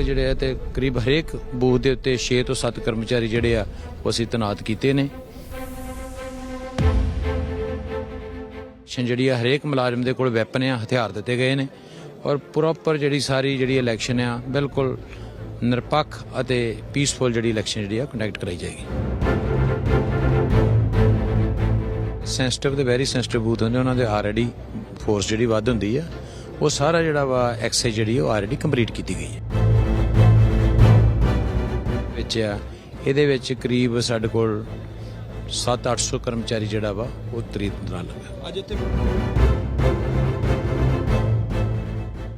ਜਿਹੜੇ ਆ ਤੇ ਕਰੀਬ ਹਰੇਕ ਬੂਥ ਦੇ ਉੱਤੇ 6 ਤੋਂ 7 ਕਰਮਚਾਰੀ ਜਿਹੜੇ ਆ, ਉਹ ਅਸੀਂ ਤੈਨਾਤ ਕੀਤੇ ਨੇ। ਜਿਹੜੀ ਆ ਹਰੇਕ ਮੁਲਾਜ਼ਮ ਦੇ ਕੋਲ ਵੈਪਨ ਆ, ਹਥਿਆਰ ਦਿੱਤੇ ਗਏ ਨੇ ਔਰ ਪ੍ਰੋਪਰ ਜਿਹੜੀ ਸਾਰੀ ਜਿਹੜੀ ਇਲੈਕਸ਼ਨ ਆ, ਬਿਲਕੁਲ ਨਿਰਪੱਖ ਅਤੇ ਪੀਸਫੁਲ ਜਿਹੜੀ ਇਲੈਕਸ਼ਨ ਜਿਹੜੀ ਆ ਕੰਡਕਟ ਕਰਾਈ ਜਾਏਗੀ। ਸੈਂਸਿਟਿਵ ਤੇ ਵੈਰੀ ਸੈਂਸਿਟਿਵ ਬੂਥ ਹੁੰਦੇ ਉਹਨਾਂ ਦੇ ਆਲਰੇਡੀ ਫੋਰਸ ਜਿਹੜੀ ਵੱਧ ਹੁੰਦੀ ਆ, ਉਹ ਸਾਰਾ ਜਿਹੜਾ ਵਾ ਐਕਸਰਸਾਈਜ਼ ਜਿਹੜੀ ਉਹ ਆਲਰੇਡੀ ਕੰਪਲੀਟ ਕੀਤੀ ਗਈ ਹੈ ਵਿੱਚ ਆ ਇਹਦੇ ਵਿੱਚ ਕਰੀਬ ਸਾਡੇ ਕੋਲ 7-800 ਕਰਮਚਾਰੀ ਜਿਹੜਾ ਵਾ ਉਹ ਤਰੀਤ ਦੌਰਾਨ ਲੱਗਾ। ਅੱਜ ਇੱਥੇ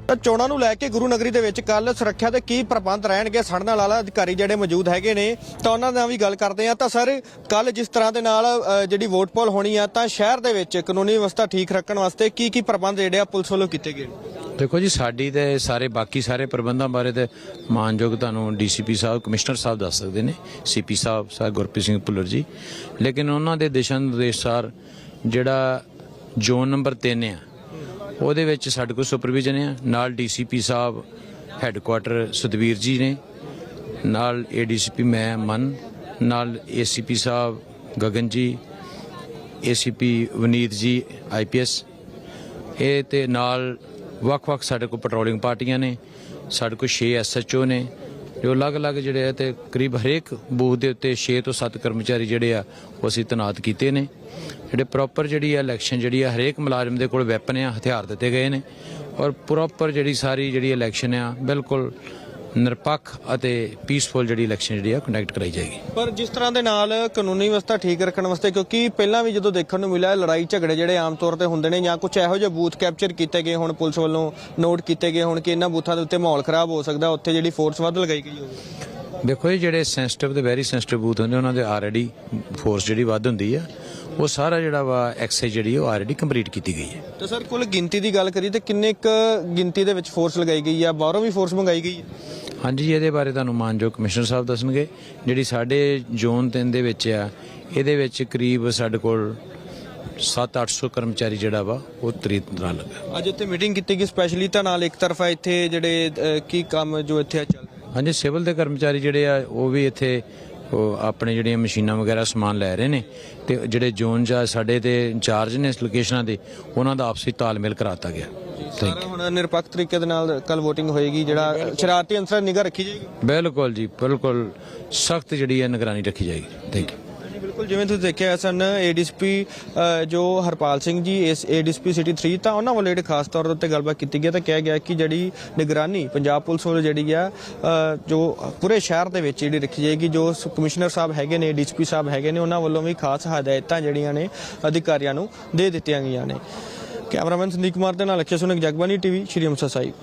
ਤਾਂ ਚੋਣਾਂ ਨੂੰ ਲੈ ਕੇ ਗੁਰੂ ਨਗਰੀ ਦੇ ਵਿੱਚ ਕੱਲ ਸੁਰੱਖਿਆ ਦੇ ਕੀ ਪ੍ਰਬੰਧ ਰਹਿਣਗੇ? ਸਾਡੇ ਨਾਲ ਆਲਾ ਅਧਿਕਾਰੀ ਜਿਹੜੇ ਮੌਜੂਦ ਹੈਗੇ ਨੇ ਤਾਂ ਉਹਨਾਂ ਨਾਲ ਵੀ ਗੱਲ ਕਰਦੇ ਆ ਤਾਂ ਸਰ ਕੱਲ ਜਿਸ ਤਰ੍ਹਾਂ ਦੇ ਨਾਲ ਜਿਹੜੀ ਵੋਟ ਪੋਲ ਹੋਣੀ ਆ ਤਾਂ ਸ਼ਹਿਰ ਦੇ ਵਿੱਚ ਕਾਨੂੰਨੀ ਵਿਵਸਥਾ ਠੀਕ ਰੱਖਣ ਵਾਸਤੇ ਕੀ ਕੀ ਪ੍ਰਬੰਧ ਜਿਹੜੇ ਆ ਪੁਲਿਸ ਵੱਲੋਂ ਕੀਤੇ ਗਏ ਨੇ? ਦੇਖੋ ਜੀ, ਸਾਡੀ ਤੇ ਸਾਰੇ, ਬਾਕੀ ਸਾਰੇ ਪ੍ਰਬੰਧਾਂ ਬਾਰੇ ਤੇ ਮਾਨਯੋਗ ਤੁਹਾਨੂੰ ਡੀਸੀਪੀ ਸਾਹਿਬ, ਕਮਿਸ਼ਨਰ ਸਾਹਿਬ ਦੱਸ ਸਕਦੇ ਨੇ, ਸੀਪੀ ਸਾਹਿਬ, ਸਰ ਗੁਰਪ੍ਰੀਤ ਸਿੰਘ ਭੁੱਲਰ ਜੀ। ਲੇਕਿਨ ਉਹਨਾਂ ਦੇ ਦਿਸ਼ਾ ਨਿਰਦੇਸ਼ ਸਾਰ ਜਿਹੜਾ ਜ਼ੋਨ ਨੰਬਰ 3 ਆ, ਉਹਦੇ ਵਿੱਚ ਸਾਡੇ ਕੋਲ ਸੁਪਰਵਿਜ਼ਨ ਆ। ਨਾਲ ਡੀਸੀਪੀ ਸਾਹਿਬ, ਹੈੱਡਕੁਆਟਰ ਸੁਦਵੀਰ ਜੀ ਨੇ, ਨਾਲ ਏਡੀਸੀਪੀ ਮੈਂ, ਮਨ, ਨਾਲ ਏਸੀਪੀ ਸਾਹਿਬ, ਗਗਨ ਜੀ, ਏਸੀਪੀ ਵਨੀਤ ਜੀ ਆਈਪੀਐਸ ਇਹ ਤੇ ਨਾਲ ਵੱਖ-ਵੱਖ ਸਾਡੇ ਕੋਲ ਪੈਟਰੋਲਿੰਗ ਪਾਰਟੀਆਂ ਨੇ, ਸਾਡੇ ਕੋਲ 6 ਐਸਐਚਓ ਨੇ, ਜੋ ਅਲੱਗ-ਅਲੱਗ ਜਿਹੜੇ ਆ ਤੇ ਕਰੀਬ ਹਰੇਕ ਬੂਥ ਦੇ ਉੱਤੇ 6 ਤੋਂ 7 ਕਰਮਚਾਰੀ ਜਿਹੜੇ ਆ, ਉਹ ਅਸੀਂ ਤੈਨਾਤ ਕੀਤੇ ਨੇ। ਜਿਹੜੇ ਪ੍ਰੋਪਰ ਜਿਹੜੀ ਆ ਇਲੈਕਸ਼ਨ ਜਿਹੜੀ ਆ ਹਰੇਕ ਮੁਲਾਜ਼ਮ ਦੇ ਕੋਲ ਵੈਪਨ ਆ, ਹਥਿਆਰ ਦਿੱਤੇ ਗਏ ਨੇ। ਔਰ ਪ੍ਰੋਪਰ ਜਿਹੜੀ ਸਾਰੀ ਜਿਹੜੀ ਇਲੈਕਸ਼ਨ ਆ, ਬਿਲਕੁਲ ਨਿਰਪੱਖ ਅਤੇ ਪੀਸਫੁਲ ਜਿਹੜੀ ਇਲੈਕਸ਼ਨ ਜਿਹੜੀ ਆ ਕੰਡਕਟ ਕਰਾਈ ਜਾਏਗੀ। ਪਰ ਜਿਸ ਤਰ੍ਹਾਂ ਦੇ ਨਾਲ ਕਾਨੂੰਨੀ ਵਿਵਸਥਾ ਠੀਕ ਰੱਖਣ ਵਾਸਤੇ ਕਿਉਂਕਿ ਪਹਿਲਾਂ ਵੀ ਜਦੋਂ ਦੇਖਣ ਨੂੰ ਮਿਲਿਆ ਲੜਾਈ ਝਗੜੇ ਜਿਹੜੇ ਆਮ ਤੌਰ ਤੇ ਹੁੰਦੇ ਨੇ ਜਾਂ ਕੁਝ ਇਹੋ ਜਿਹੇ ਬੂਥ ਕੈਪਚਰ ਕੀਤੇ ਗਏ ਹੁਣ ਪੁਲਿਸ ਵੱਲੋਂ ਨੋਟ ਕੀਤੇ ਗਏ ਹੁਣ ਕਿ ਇਹਨਾਂ ਬੂਥਾਂ ਦੇ ਉੱਤੇ ਮਾਹੌਲ ਖਰਾਬ ਹੋ ਸਕਦਾ ਉੱਥੇ ਜਿਹੜੀ ਫੋਰਸ ਵੱਧ ਲਗਾਈ ਗਈ ਹੋਵੇ। ਦੇਖੋ ਇਹ ਜਿਹੜੇ ਸੈਂਸਿਟਿਵ ਤੇ ਵੈਰੀ ਸੈਂਸਿਟਿਵ ਬੂਥ ਹੁੰਦੇ ਉਹਨਾਂ ਦੇ ਆਲਰੇਡੀ ਫੋਰਸ ਜਿਹੜੀ ਵੱਧ ਹੁੰਦੀ ਆ ਉਹ ਸਾਰਾ ਜਿਹੜਾ ਵਾ ਐਕਸਰਸਾਈਜ਼ ਜਿਹੜੀ ਉਹ ਆਲਰੇਡੀ ਕੰਪਲੀਟ ਕੀਤੀ ਗਈ ਹੈ। ਤੇ ਸਰ ਕੁੱਲ ਗਿਣਤੀ ਦੀ ਗੱਲ ਕਰੀਏ ਤੇ ਕਿੰਨੇ ਕ ਗਿਣਤੀ ਦੇ ਵਿੱਚ ਫੋਰਸ ਲਗਾਈ ਗਈ ਆ? ਬਾਹਰੋਂ ਵੀ ਫੋਰਸ ਮੰਗਾਈ ਗਈ ਹੈ ਹਾਂਜੀ ਇਹਦੇ ਬਾਰੇ ਤੁਹਾਨੂੰ ਮਾਨਯੋਗ ਕਮਿਸ਼ਨਰ ਸਾਹਿਬ ਦੱਸਣਗੇ। ਜਿਹੜੀ ਸਾਡੇ ਜ਼ੋਨ 3 ਦੇ ਵਿੱਚ ਆ ਇਹਦੇ ਵਿੱਚ ਕਰੀਬ ਸਾਡੇ ਕੋਲ 7-800 ਕਰਮਚਾਰੀ ਜਿਹੜਾ ਵਾ ਉਹ ਤਰੀਤ ਦੌਰਾਨ ਲੱਗਾ। ਅੱਜ ਇੱਥੇ ਮੀਟਿੰਗ ਕੀਤੀ ਗਈ ਸਪੈਸ਼ਲੀ ਤਾਂ ਨਾਲ ਇੱਕ ਤਰਫਾ ਇੱਥੇ ਜਿਹੜੇ ਕੀ ਕੰਮ ਜੋ ਇੱਥੇ ਚੱਲ ਰਿਹਾ? ਹਾਂਜੀ ਸਿਵਲ ਦੇ ਕਰਮਚਾਰੀ ਜਿਹੜੇ ਆ ਉਹ ਵੀ ਇੱਥੇ ਉਹ ਆਪਣੇ ਜਿਹੜੀਆਂ ਮਸ਼ੀਨਾਂ ਵਗੈਰਾ ਸਮਾਨ ਲੈ ਰਹੇ ਨੇ। ਤੇ ਜਿਹੜੇ ਜ਼ੋਨ ਜਾਂ ਸਾਡੇ ਤੇ ਇੰਚਾਰਜ ਨੇ ਇਸ ਲੋਕੇਸ਼ਨਾਂ ਦੇ ਉਹਨਾਂ ਦਾ ਆਪਸੀ ਤਾਲਮੇਲ ਕਰਾਤਾ ਗਿਆ। ਸਾਰਾ ਹੁਣ ਨਿਰਪੱਖ ਤਰੀਕੇ ਦੇ ਨਾਲ ਕੱਲ VOTING ਹੋਏਗੀ ਜਿਹੜਾ ਸ਼ਰਾਰਤੀ ਅੰਸਰ ਨਿਗਾਹ ਰੱਖੀ ਜਾਏਗੀ? ਬਿਲਕੁਲ ਜੀ ਬਿਲਕੁਲ ਸਖਤ ਜਿਹੜੀ ਹੈ ਨਿਗਰਾਨੀ ਰੱਖੀ ਜਾਏਗੀ। ਥੈਂਕ ਯੂ ਜੀ ਬਿਲਕੁਲ ਜਿਵੇਂ ਤੁਸੀਂ ਦੇਖਿਆ ਸਨ ਏਡੀਸਪੀ ਜੋ ਹਰਪਾਲ ਸਿੰਘ ਜੀ ਇਸ ਏਡੀਸਪੀ ਸਿਟੀ 3 ਤਾਂ ਉਹਨਾਂ ਵੱਲੋਂ ਜਿਹੜੇ ਖਾਸ ਤੌਰ ਉੱਤੇ ਗੱਲਬਾਤ ਕੀਤੀ ਗਈ ਤਾਂ ਕਿਹਾ ਗਿਆ ਕਿ ਜਿਹੜੀ ਨਿਗਰਾਨੀ ਪੰਜਾਬ ਪੁਲਿਸ ਵੱਲੋਂ ਜਿਹੜੀ ਆ ਜੋ ਪੂਰੇ ਸ਼ਹਿਰ ਦੇ ਵਿੱਚ ਜਿਹੜੀ ਰੱਖੀ ਜਾਏਗੀ ਜੋ ਕਮਿਸ਼ਨਰ ਸਾਹਿਬ ਹੈਗੇ ਨੇ ਡੀਸੀਪੀ ਸਾਹਿਬ ਹੈਗੇ ਨੇ ਉਹਨਾਂ ਵੱਲੋਂ ਵੀ ਖਾਸ ਹਦਾਇਤਾਂ ਜਿਹੜੀਆਂ ਨੇ ਅਧਿਕਾਰੀਆਂ ਨੂੰ ਦੇ ਦਿੱਤੀਆਂ ਗਈਆਂ ਨੇ। ਕੈਮਰਾਮੈਨ ਸੰਦੀਪ ਕੁਮਾਰ ਦੇ ਨਾਲ ਅਖਿਆ ਸੁਨਕ ਜਗਬਾਨੀ ਟੀਵੀ ਸ਼੍ਰੀ ਅੰਮ੍ਰਿਤਸਰ ਸਾਹਿਬ।